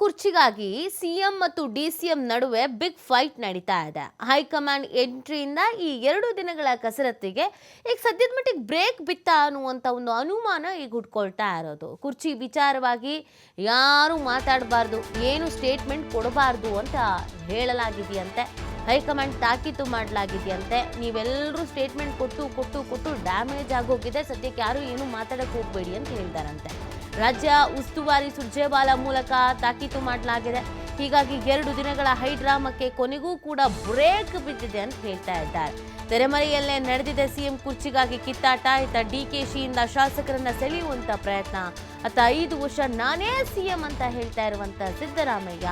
ಕುರ್ಚಿಗಾಗಿ CM ಮತ್ತು DCM ನಡುವೆ big fight ನಡೀತಾ ಇದೆ. ಹೈಕಮಾಂಡ್ ಎಂಟ್ರಿಯಿಂದ ಈ ಎರಡು ದಿನಗಳ ಕಸರತ್ತಿಗೆ ಈಗ ಸದ್ಯದ ಮಟ್ಟಿಗೆ ಬ್ರೇಕ್ ಬಿತ್ತ ಅನ್ನುವಂಥ ಒಂದು ಅನುಮಾನ ಈಗ ಹುಟ್ಕೊಳ್ತಾ ಇರೋದು. ಕುರ್ಚಿ ವಿಚಾರವಾಗಿ ಯಾರು ಮಾತಾಡಬಾರ್ದು, ಏನು ಸ್ಟೇಟ್ಮೆಂಟ್ ಕೊಡಬಾರ್ದು ಅಂತ ಹೇಳಲಾಗಿದೆಯಂತೆ, ಹೈಕಮಾಂಡ್ ತಾಕೀತು ಮಾಡಲಾಗಿದೆಯಂತೆ. ನೀವೆಲ್ಲರೂ ಸ್ಟೇಟ್ಮೆಂಟ್ ಕೊಟ್ಟು ಕೊಟ್ಟು ಕೊಟ್ಟು ಡ್ಯಾಮೇಜ್ ಆಗೋಗಿದೆ, ಸದ್ಯಕ್ಕೆ ಯಾರು ಏನು ಮಾತಾಡಕ್ಕೆ ಹೋಗಬೇಡಿ ಅಂತ ಹೇಳ್ತಾರಂತೆ ರಾಜ್ಯ ಉಸ್ತುವಾರಿ ಸುರ್ಜೇವಾಲಾ ಮೂಲಕ ತಾಕೀತು ಮಾಡಲಾಗಿದೆ. ಹೀಗಾಗಿ ಎರಡು ದಿನಗಳ ಹೈಡ್ರಾಮಕ್ಕೆ ಕೊನೆಗೂ ಕೂಡ ಬ್ರೇಕ್ ಬಿದ್ದಿದೆ ಅಂತ ಹೇಳ್ತಾ ಇದ್ದಾರೆ. ತೆರೆಮರೆಯಲ್ಲೇ ನಡೆದಿದೆ ಸಿಎಂ ಕುರ್ಚಿಗಾಗಿ ಕಿತ್ತಾಟ, ಇತ್ತ ಡಿಕೆಶಿಯಿಂದ ಶಾಸಕರನ್ನ ಸೆಳೆಯುವಂತ ಪ್ರಯತ್ನ. ಅತ್ತ ಐದು ವರ್ಷ ನಾನೇ ಸಿಎಂ ಅಂತ ಹೇಳ್ತಾ ಇರುವಂತ ಸಿದ್ದರಾಮಯ್ಯ,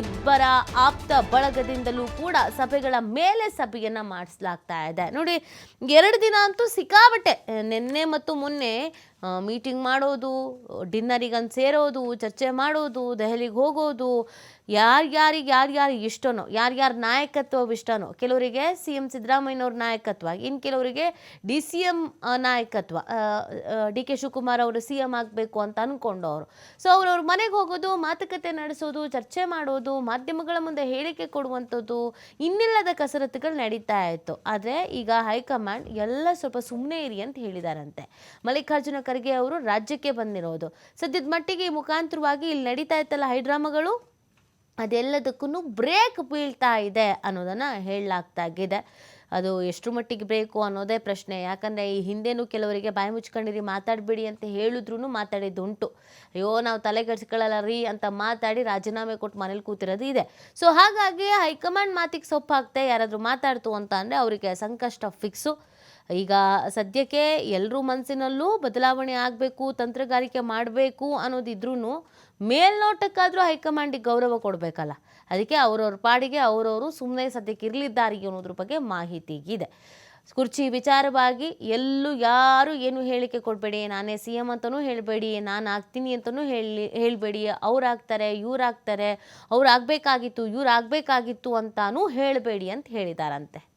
ಇಬ್ಬರ ಆಪ್ತ ಬಳಗದಿಂದಲೂ ಕೂಡ ಸಭೆಗಳ ಮೇಲೆ ಸಭೆಯನ್ನ ಮಾಡಿಸ್ಲಾಗ್ತಾ ಇದೆ. ನೋಡಿ, ಎರಡು ದಿನ ಅಂತೂ ಸಿಕ್ಕಾಬಟ್ಟೆ ನಿನ್ನೆ ಮತ್ತು ಮೊನ್ನೆ ಮೀಟಿಂಗ್ ಮಾಡೋದು ಡಿನ್ನರಿಗಂತ ಸೇರೋದು, ಚರ್ಚೆ ಮಾಡೋದು, ದೆಹಲಿಗೆ ಹೋಗೋದು ಯಾರ್ಯಾರಿಗೆ ಯಾರ್ಯಾರು ಇಷ್ಟನೋ ಯಾರ್ಯಾರ ನಾಯಕತ್ವ ಇಷ್ಟನೋ ಕೆಲವರಿಗೆ ಸಿ ಎಂ ಸಿದ್ದರಾಮಯ್ಯನವ್ರ ನಾಯಕತ್ವ ಇನ್ನು ಕೆಲವರಿಗೆ ಡಿ ಸಿ ಎಂ ನಾಯಕತ್ವ ಡಿ ಕೆ ಶಿವಕುಮಾರ್ ಅವರು ಸಿ ಎಂ ಆಗಬೇಕು ಅಂತ ಅಂದ್ಕೊಂಡವರು ಸೊ ಅವ್ರವ್ರ ಮನೆಗೆ ಹೋಗೋದು, ಮಾತುಕತೆ ನಡೆಸೋದು, ಚರ್ಚೆ ಮಾಡೋದು, ಮಾಧ್ಯಮಗಳ ಮುಂದೆ ಹೇಳಿಕೆ ಕೊಡುವಂಥದ್ದು ಇನ್ನಿಲ್ಲದ ಕಸರತ್ತುಗಳು ನಡೀತಾ ಇತ್ತು. ಆದರೆ ಈಗ ಹೈಕಮಾಂಡ್ ಎಲ್ಲ ಸ್ವಲ್ಪ ಸುಮ್ಮನೆ ಇರಿ ಅಂತ ಹೇಳಿದಾರಂತೆ. ಮಲ್ಲಿಕಾರ್ಜುನ ಖರ್ಗೆ ಅವರು ರಾಜ್ಯಕ್ಕೆ ಬಂದಿರೋದು. ಸದ್ಯದ ಮಟ್ಟಿಗೆ ಈ ಮುಖಾಂತರವಾಗಿ ಇಲ್ಲಿ ನಡೀತಾ ಇತ್ತಲ್ಲ ಹೈಡ್ರಾಮಾಗಳು? ಅದೆಲ್ಲದಕ್ಕೂ ಬ್ರೇಕ್ ಬೀಳ್ತಾ ಇದೆ ಅನ್ನೋದನ್ನು ಹೇಳಲಾಗ್ತಾಗಿದೆ ಅದು ಎಷ್ಟು ಮಟ್ಟಿಗೆ ಬೇಕು ಅನ್ನೋದೇ ಪ್ರಶ್ನೆ. ಯಾಕಂದರೆ ಈ ಹಿಂದೆನೂ ಕೆಲವರಿಗೆ ಬಾಯಿ ಮುಚ್ಕೊಂಡಿರಿ, ಮಾತಾಡಬೇಡಿ ಅಂತ ಹೇಳಿದ್ರು ಮಾತಾಡಿದ್ದುಂಟು. ಅಯ್ಯೋ, ನಾವು ತಲೆ ಕೆಡಿಸ್ಕೊಳ್ಳಲ್ಲ ರೀ ಅಂತ ಮಾತಾಡಿ ರಾಜೀನಾಮೆ ಕೊಟ್ಟು ಮನೇಲಿ ಕೂತಿರೋದು ಇದೆ. ಸೊ ಹಾಗಾಗಿ ಹೈಕಮಾಂಡ್ ಮಾತಿಗೆ ಸೊಪ್ಪಾಗ್ತೆ, ಯಾರಾದರೂ ಮಾತಾಡ್ತು ಅಂತ ಅಂದರೆ ಅವರಿಗೆ ಸಂಕಷ್ಟ ಫಿಕ್ಸು ಈಗ ಸದ್ಯಕ್ಕೆ ಎಲ್ಲರೂ ಮನಸ್ಸಿನಲ್ಲೂ ಬದಲಾವಣೆ ಆಗಬೇಕು, ತಂತ್ರಗಾರಿಕೆ ಮಾಡಬೇಕು ಅನ್ನೋದಿದ್ರೂ ಮೇಲ್ನೋಟಕ್ಕಾದರೂ ಹೈಕಮಾಂಡಿಗೆ ಗೌರವ ಕೊಡಬೇಕಲ್ಲ. ಅದಕ್ಕೆ ಅವರವ್ರ ಪಾಡಿಗೆ ಅವರವರು ಸುಮ್ಮನೆ ಸದ್ಯಕ್ಕೆ ಇರಲಿದ್ದಾರೆ ಅನ್ನೋದ್ರ ಬಗ್ಗೆ ಮಾಹಿತಿ ಇದೆ. ಕುರ್ಚಿ ವಿಚಾರವಾಗಿ ಎಲ್ಲೂ ಯಾರು ಏನು ಹೇಳಿಕೆ ಕೊಡಬೇಡಿ, ನಾನೇ ಸಿ ಎಂ ಅಂತಲೂ ಹೇಳಬೇಡಿ, ನಾನು ಆಗ್ತೀನಿ ಅಂತಲೂ ಹೇಳಿ, ಹೇಳಬೇಡಿ, ಅವ್ರು ಆಗ್ತಾರೆ, ಇವ್ರು ಆಗ್ತಾರೆ, ಅವ್ರು ಆಗಬೇಕಾಗಿತ್ತು, ಇವ್ರು ಆಗಬೇಕಾಗಿತ್ತು ಅಂತಾನೂ ಹೇಳಬೇಡಿ ಅಂತ ಹೇಳಿದಾರಂತೆ.